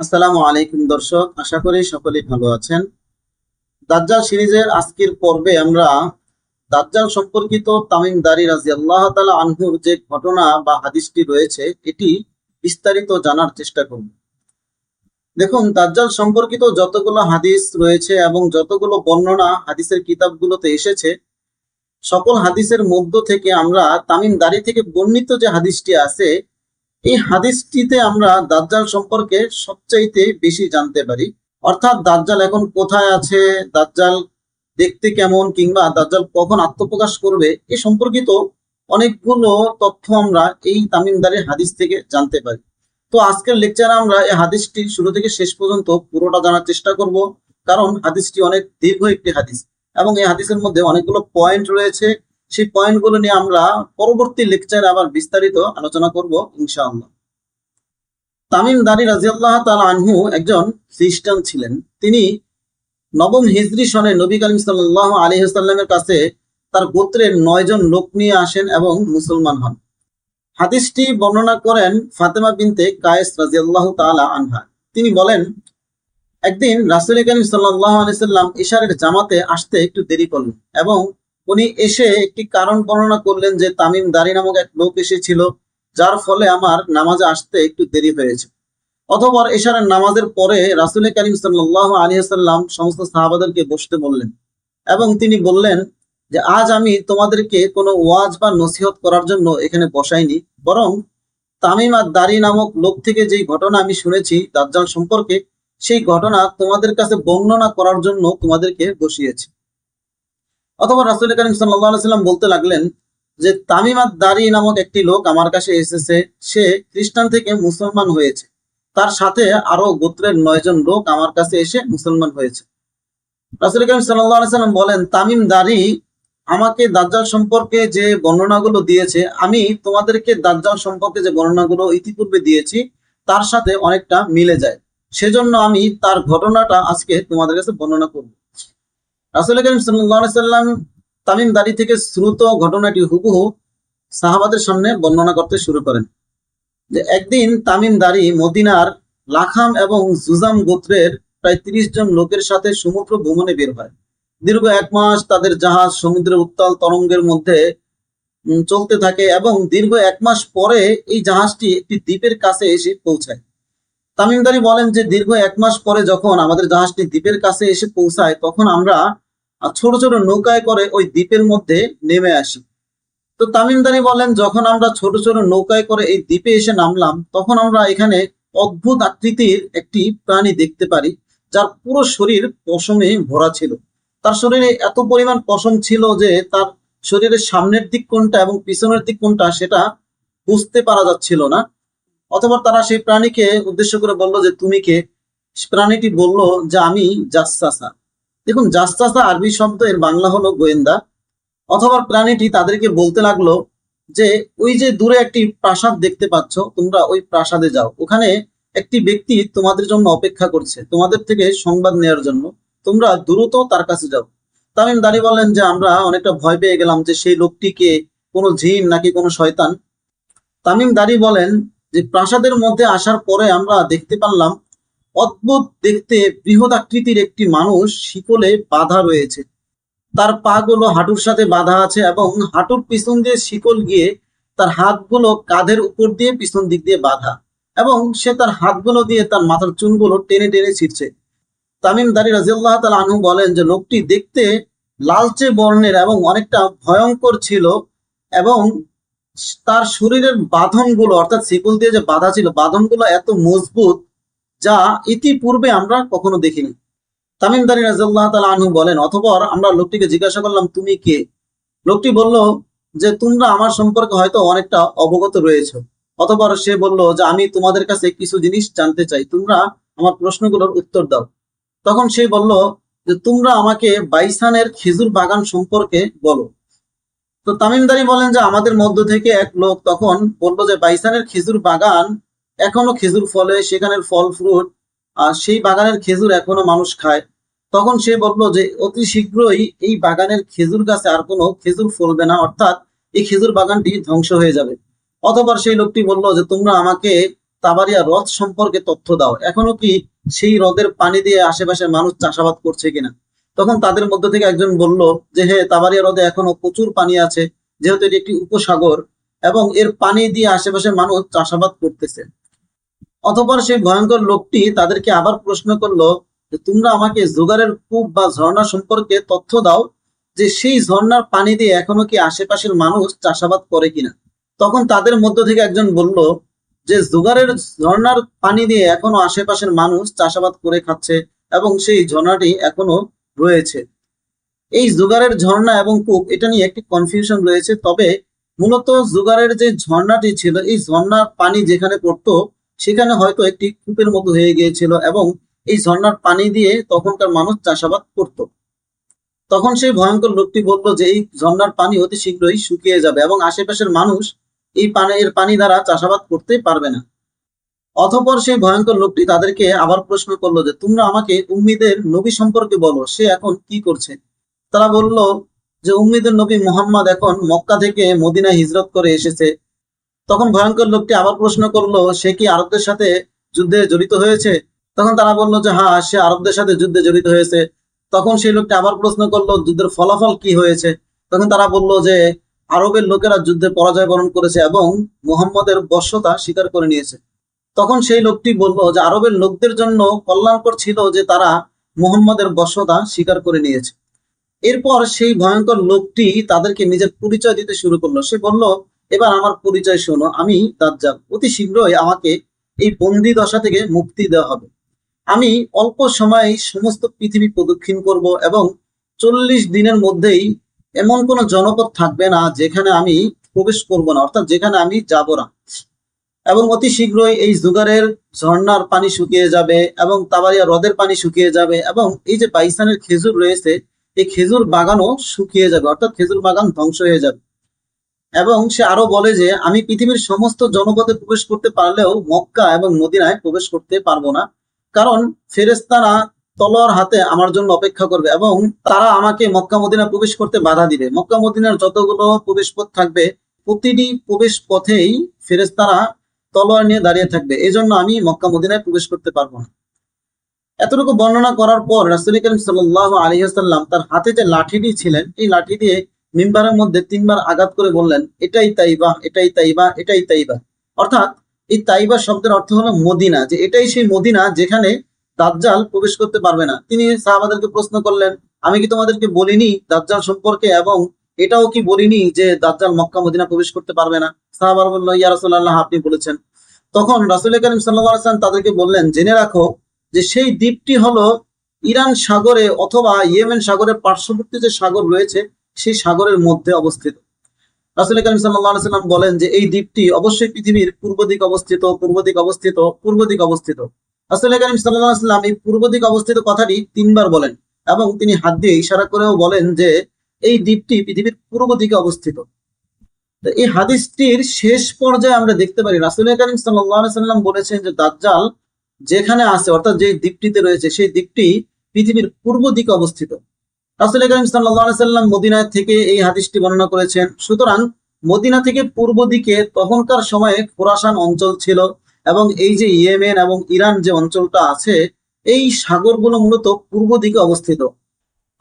আসসালামু আলাইকুম দর্শক, আশা করি সকলেই ভালো আছেন। দাজ্জাল সিরিজের আজকের পর্বে আমরা দাজ্জাল সম্পর্কিত তামিম দারি রাজি আল্লাহ তালা আনহুর যে ঘটনা বা হাদিসটি রয়েছে, এটি বিস্তারিত জানার চেষ্টা করব। দেখুন, দাজ্জাল সম্পর্কিত যতগুলো হাদিস রয়েছে এবং যতগুলো বর্ণনা হাদিসের কিতাবগুলোতে এসেছে, সকল হাদিসের মধ্য থেকে আমরা তামিম দারি থেকে বর্ণিত যে হাদিসটি আছে এই হাদিসটিতে আমরা দাজ্জাল সম্পর্কে সবচাইতে বেশি জানতে পারি। অর্থাৎ দাজ্জাল এখন কোথায় আছে, দাজ্জাল দেখতে কেমন কিংবা দাজ্জাল কখন আত্মপ্রকাশ করবে এ সম্পর্কিত অনেকগুলো তথ্য আমরা এই তামিমদারের হাদিস থেকে জানতে পারি। তো আজকের লেকচারে আমরা এই হাদিসটি শুরু থেকে শেষ পর্যন্ত পুরোটা জানার চেষ্টা করব, কারণ হাদিসটি অনেক দীর্ঘ একটি হাদিস এবং এই হাদিসের মধ্যে অনেকগুলো পয়েন্ট রয়েছে। সেই পয়েন্টগুলো নিয়ে আমরা পরবর্তী লেকচারে আবার বিস্তারিত আলোচনা করব, ইনশাআল্লাহ। তামিম দারি রাজিয়াল্লাহ তাআলা আনহু একজন খ্রিস্টান ছিলেন। তিনি নবম হিজরি সনে নবী করিম সাল্লাহ আলহিহাল্লামের কাছে তার গোত্রের নয়জন লোক নিয়ে আসেন এবং মুসলমান হন। হাদিসটি বর্ণনা করেন ফাতেমা বিনতে কায়েস রাজিয়াল্লাহ তাআলা আনহা। তিনি বলেন, একদিন রাসুল করিম সাল্লাহ আলাইসাল্লাম ইশারের জামাতে আসতে একটু দেরি করলেন এবং উনি এসে একটি কারণ বর্ণনা করলেন যে তামিম দারি নামক এক লোক এসেছিল, যার ফলে আমার নামাজে আসতে একটু দেরি হয়েছে। অথবা এশারের নামাজের পরে রাসুল করিম সাল্লাহ আলিয়াল্লাম সমস্ত সাহাবাদেরকে বসতে বললেন এবং তিনি বললেন যে, আজ আমি তোমাদেরকে কোনো ওয়াজ বা নসিহত করার জন্য এখানে বসাইনি, বরং তামিম আর দারি নামক লোক থেকে যেই ঘটনা আমি শুনেছি, দাজ্জাল সম্পর্কে, সেই ঘটনা তোমাদের কাছে বর্ণনা করার জন্য তোমাদেরকে বসিয়েছি। অথবা রাসুল করিম সাল্লাম বলতে লাগলেন যে তামিমাত দারি নামক একটি লোক আমার কাছে এসেছে, সে খ্রিস্টান থেকে মুসলমান হয়েছে। তার সাথে আরও গোত্রের নয়জন লোক আমার কাছে এসে মুসলমান হয়েছে। রাসুল করিম সাল্লাম বলেন, তামিম দারি আমাকে দাজ্জাল সম্পর্কে যে বর্ণনাগুলো দিয়েছে, আমি তোমাদেরকে দাজ্জাল সম্পর্কে যে বর্ণনাগুলো ইতিপূর্বে দিয়েছি, তার সাথে অনেকটা মিলে যায়। সেজন্য আমি তার ঘটনাটা আজকে তোমাদের কাছে বর্ণনা করব। রাসুল করিম তামিম দারি থেকে শ্রুত ঘটনাটি হুবহু সাহাবাদের সামনে বর্ণনা করতে শুরু করেন। যে একদিন তামিম দারি মদিনার লাখাম এবং জুজাম গোত্রের প্রায় তিরিশ জন লোকের সাথে সমুদ্র ভ্রমণে বের হয়। দীর্ঘ এক মাস তাদের জাহাজ সমুদ্রের উত্তাল তরঙ্গের মধ্যে চলতে থাকে এবং দীর্ঘ এক মাস পরে এই জাহাজটি একটি দ্বীপের কাছে এসে পৌঁছায়। তামিমদারি বলেন যে দীর্ঘ এক মাস পরে যখন আমাদের জাহাজটি দ্বীপের কাছে এসে পৌঁছায়, তখন আমরা ছোট ছোট নৌকায় করে ওই দ্বীপের মধ্যে নেমে আসি। তো তামিমদারি বলেন, যখন আমরা ছোট ছোট নৌকায় করে এই দ্বীপে এসে নামলাম, তখন আমরা এখানে অদ্ভুত আকৃতির একটি প্রাণী দেখতে পারি, যার পুরো শরীর পশমে ভরা ছিল। তার শরীরে এত পরিমাণ পশম ছিল যে তার শরীরের সামনের দিক কোনটা এবং পিছনের দিক কোনটা সেটা বুঝতে পারা যাচ্ছিল না। অথবা তারা সেই প্রাণীকে উদ্দেশ্য করে বলল যে তুমি কে? প্রাণীটি বলল যে আমি জাসাসা দেখুন জাস্তাসা আরবি শব্দ, এর বাংলা হলো গোয়েন্দা। অথবা প্রাণীটি তাদেরকে বলতে লাগল যে, ওই যে দূরে একটি প্রাসাদ দেখতে পাচ্ছ, তোমরা ওই প্রাসাদে যাও। ওখানে একটি ব্যক্তি তোমাদের জন্য অপেক্ষা করছে, তোমাদের থেকে সংবাদ নেওয়ার জন্য। তোমরা দ্রুত তার কাছে যাও। তামিম দাঁড়িয়ে বললেন যে, আমরা অনেকটা ভয় পেয়ে গেলাম যে সেই লোকটিকে কোনো জিন নাকি কোনো শয়তান? তামিম দাঁড়িয়ে বলেন যে প্রাসাদের মধ্যে আসার পরে আমরা দেখতে পারলাম, অদ্ভুত দেখতে বৃহৎ আকৃতির একটি মানুষ শিকলে বাধা রয়েছে। তার পা গুলো হাঁটুর সাথে বাঁধা আছে এবং হাঁটুর পিছন দিয়ে শিকল গিয়ে তার হাতগুলো কাঁধের উপর দিয়ে পিছন দিক দিয়ে বাঁধা এবং সে তার হাতগুলো দিয়ে তার মাথার চুনগুলো টেনে টেনে ছিটছে তামিম দারি রাজিউল্লাহ তাল আনহু বলেন যে, লোকটি দেখতে লালচে বর্ণের এবং অনেকটা ভয়ঙ্কর ছিল এবং তার শরীরের বাঁধনগুলো, অর্থাৎ শিকল দিয়ে যে বাঁধা ছিল, বাঁধনগুলো এত মজবুত যা ইতিপূর্বে আমরা কখনো দেখিনি। তামিমদারি রাজাল্লাহ তালা আনহু বলেন অথপর আমরা লোকটিকে জিজ্ঞাসা করলাম, তুমি কে? লোকটি বলল, যে তোমরা আমার সম্পর্কে হয়তো অনেকটা অবগত রয়েছে। অথপর সে বলল, যে আমি তোমাদের কাছে কিছু জিনিস জানতে চাই, তোমরা আমার প্রশ্নগুলোর উত্তর দাও। তখন সে বলল, যে তোমরা আমাকে বাইসানের খেজুর বাগান সম্পর্কে বলো। তো তামিমদারি বলেন যে আমাদের মধ্য থেকে এক লোক তখন বলল যে বাইসানের খেজুর বাগান এখনও খেজুর ফলে, সেখানের ফল, ফ্রুট, আর সেই বাগানের খেজুর এখনও মানুষ খায়। তখন সে বলল যে অতি শীঘ্রই এই বাগানের খেজুর গাছে আর কোনো খেজুর ফলবে না, অর্থাৎ এই খেজুর বাগানটি ধ্বংস হয়ে যাবে। অতবার সেই লোকটি বলল যে তোমরা আমাকে তাবারিয়া হ্রদ সম্পর্কে তথ্য দাও। এখনও কি সেই হ্রদের পানি দিয়ে আশেপাশের মানুষ চাষাবাদ করছে কিনা? তখন তাদের মধ্যে থেকে একজন বলল যে হ্যাঁ তাবারিয়া হ্রদে এখনও প্রচুর পানি আছে, যেহেতু এটি একটি উপসাগর এবং এর পানি দিয়ে আশেপাশের মানুষ চাষাবাদ করতেছে। অতঃপর সেই ভয়ঙ্কর লোকটি তাদেরকে আবার প্রশ্ন করল যে, তোমরা আমাকে জোগাড়ের কূপ বা ঝর্ণা সম্পর্কে তথ্য দাও যে, সেই ঝর্ণার পানি দিয়ে এখনও কি আশেপাশের মানুষ চাষাবাদ করে কিনা? তখন তাদের মধ্য থেকে একজন বলল যে, জোগাড়ের ঝর্ণার পানি দিয়ে এখনও আশেপাশের মানুষ চাষাবাদ করে খাচ্ছে এবং সেই ঝর্ণাটি এখনও রয়েছে। এই জোগাড়ের ঝর্ণা এবং কূপ, এটা নিয়ে একটি কনফিউশন রয়েছে। তবে মূলত জোগাড়ের যে ঝর্ণাটি ছিল, এই ঝর্ণার পানি যেখানে পড়তো, সেখানে হয়তো একটি কূপের মতো হয়ে গিয়েছিল এবং এই ঝর্ণার পানি দিয়ে তখনকার মানুষ চাষাবাদ করত। তখন সেই ভয়ঙ্কর লোকটি বলল যে, এই ঝর্ণার পানি অতি শীঘ্রই শুকিয়ে যাবে এবং আশেপাশের মানুষ এই পানি এর পানি দ্বারা চাষাবাদ করতে পারবে না। অতঃপর সেই ভয়ঙ্কর লোকটি তাদেরকে আবার প্রশ্ন করল যে, তোমরা আমাকে উম্মিদের নবী সম্পর্কে বলো, সে এখন কি করছে? তারা বলল যে, উম্মিদের নবী মুহাম্মদ এখন মক্কা থেকে মদিনায় হিজরত করে এসেছে। তখন ভয়ঙ্কর লোকটি আবার প্রশ্ন করল, সে কি আরবদের সাথে যুদ্ধে জড়িত হয়েছে? তখন তারা বলল যে হ্যাঁ সে আরবদের সাথে যুদ্ধে জড়িত হয়েছে। তখন সেই লোকটি আবার প্রশ্ন করল, যুদ্ধের ফলাফল কি হয়েছে? তখন তারা বলল যে, আরবের লোকেরা যুদ্ধে পরাজয় বরণ করেছে এবং মুহাম্মদের বশ্যতা স্বীকার করে নিয়েছে। তখন সেই লোকটি বলল যে, আরবের লোকদের জন্য কল্যাণকর ছিল যে তারা মুহাম্মদের বশ্যতা স্বীকার করে নিয়েছে। এরপর সেই ভয়ঙ্কর লোকটি তাদেরকে নিজের পরিচয় দিতে শুরু করল। সে বলল, এবার আমার পরিচয় শোনো, আমি দাজ্জাল। অতি শীঘ্রই আমাকে এই বন্দি দশা থেকে মুক্তি দেওয়া হবে। আমি অল্প সময় সমস্ত পৃথিবী প্রদক্ষিণ করব এবং চল্লিশ দিনের মধ্যেই এমন কোনো জনপদ থাকবে না যেখানে আমি প্রবেশ করব না, অর্থাৎ যেখানে আমি যাব না। এবং অতি শীঘ্রই এই জুগারের ঝর্ণার পানি শুকিয়ে যাবে এবং তাবারিয়া হ্রদের পানি শুকিয়ে যাবে এবং এই যে পাকিস্তানের খেজুর রয়েছে, এই খেজুর বাগানও শুকিয়ে যাবে, অর্থাৎ খেজুর বাগান ধ্বংস হয়ে যাবে। এবং সে আরও বলে যে, আমি পৃথিবীর সমস্ত জনপদে প্রবেশ করতে পারলেও মক্কা এবং মদিনায় প্রবেশ করতে পারব না। কারণ ফেরেস্তারা তলোয়ার হাতে আমার জন্য অপেক্ষা করবে এবং তারা আমাকে মক্কা মদিনা প্রবেশ করতে বাধা দিবে। মক্কা মদিনার যতগুলো প্রবেশ পথ থাকবে, প্রতিটি প্রবেশ পথেই ফেরেস্তারা তলোয়ার নিয়ে দাঁড়িয়ে থাকবে। এই জন্য আমি মক্কা মদিনায় প্রবেশ করতে পারব না। এতটুকু বর্ণনা করার পর রাসুল করিম সাল্লাহ আলহিহাল্লাম তার হাতে যে লাঠিটি ছিলেন, এই লাঠি দিয়ে মিম্বারের মধ্যে তিনবার আঘাত করে বললেন, এটাই তাইবা এটাই তাইবা এটাই তাইবা। অর্থাৎ এই তাইবা শব্দের অর্থ হলো মদিনা, যে এটাই সেই মদিনা যেখানে দাজ্জাল প্রবেশ করতে পারবে না। তিনি সাহাবাদেরকে প্রশ্ন করলেন, আমি কি তোমাদেরকে বলিনি দাজ্জাল সম্পর্কে এবং এটাও কি বলিনি যে দাজ্জাল মক্কা মদিনা প্রবেশ করতে পারবে না? সাহাবার বলল, ইয়া আপনি বলেছেন। তখন রাসুল করিম ওয়াসাল্লাম তাদেরকে বললেন, জেনে রাখো যে সেই দ্বীপটি হলো ইরান সাগরে অথবা ইয়েমেন সাগরের পার্শ্ববর্তী যে সাগর রয়েছে, সেই সাগরের মধ্যে অবস্থিত। রাসুল করিম সাল্লাম বলেন যে এই দ্বীপটি অবশ্যই পৃথিবীর পূর্ব দিক অবস্থিত, পূর্ব দিক অবস্থিত, পূর্ব দিক অবস্থিত। রাসুল করিম সাল্লাম এই পূর্ব দিক অবস্থিত কথাটি তিনবার বলেন এবং তিনি হাত দিয়ে ইশারা করেও বলেন যে এই দ্বীপটি পৃথিবীর পূর্ব দিকে অবস্থিত। এই হাদিসটির শেষ পর্যায়ে আমরা দেখতে পারি, রাসুল করিম সাল্লাম বলেছেন যে দাজ্জাল যেখানে আছে, অর্থাৎ যে দ্বীপটিতে রয়েছে, সেই দ্বীপটি পৃথিবীর পূর্ব দিকে অবস্থিত। রাসুল করিম সাল্লাম মদিনা থেকে এই হাদিসটি বর্ণনা করেছেন, সুতরাং মদিনা থেকে পূর্ব দিকে তখনকার সময়ে খোরাসান অঞ্চল ছিল এবং এই যে ইয়েমেন এবং ইরান যে অঞ্চলটা আছে, এই সাগরগুলো মূলত পূর্ব দিকে অবস্থিত।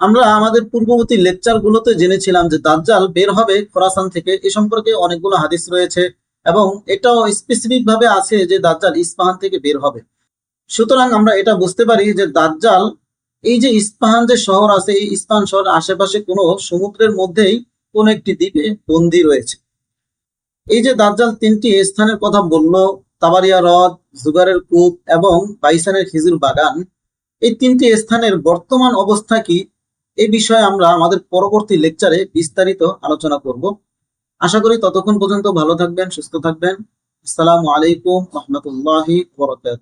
আমরা আমাদের পূর্ববর্তী লেকচার গুলোতে জেনেছিলাম যে দাজ্জাল বের হবে খোরাসান থেকে। এ সম্পর্কে অনেকগুলো হাদিস রয়েছে এবং এটাও স্পেসিফিক ভাবে আছে যে দাজ্জাল ইস্পাহান থেকে বের হবে। সুতরাং আমরা এটা বুঝতে পারি যে দাজ্জাল, এই যে ইস্পাহান যে শহর আছে, এই ইস্পাহান শহরের আশেপাশে কোনো সমুদ্রের মধ্যেই কোন একটি দ্বীপে বন্দী রয়েছে। এই যে দাজ্জাল তিনটি স্থানের কথা বলল, তাবারিয়া হ্রদ, জুগারের কূপ এবং বাইসানের খেজুর বাগান, এই তিনটি স্থানের বর্তমান অবস্থা কি? এই বিষয়ে আমরা আমাদের পরবর্তী লেকচারে বিস্তারিত আলোচনা করব। আশা করি ততক্ষণ পর্যন্ত ভালো থাকবেন, সুস্থ থাকবেন। আসসালামু আলাইকুম রহমতুল্লাহি বরকাত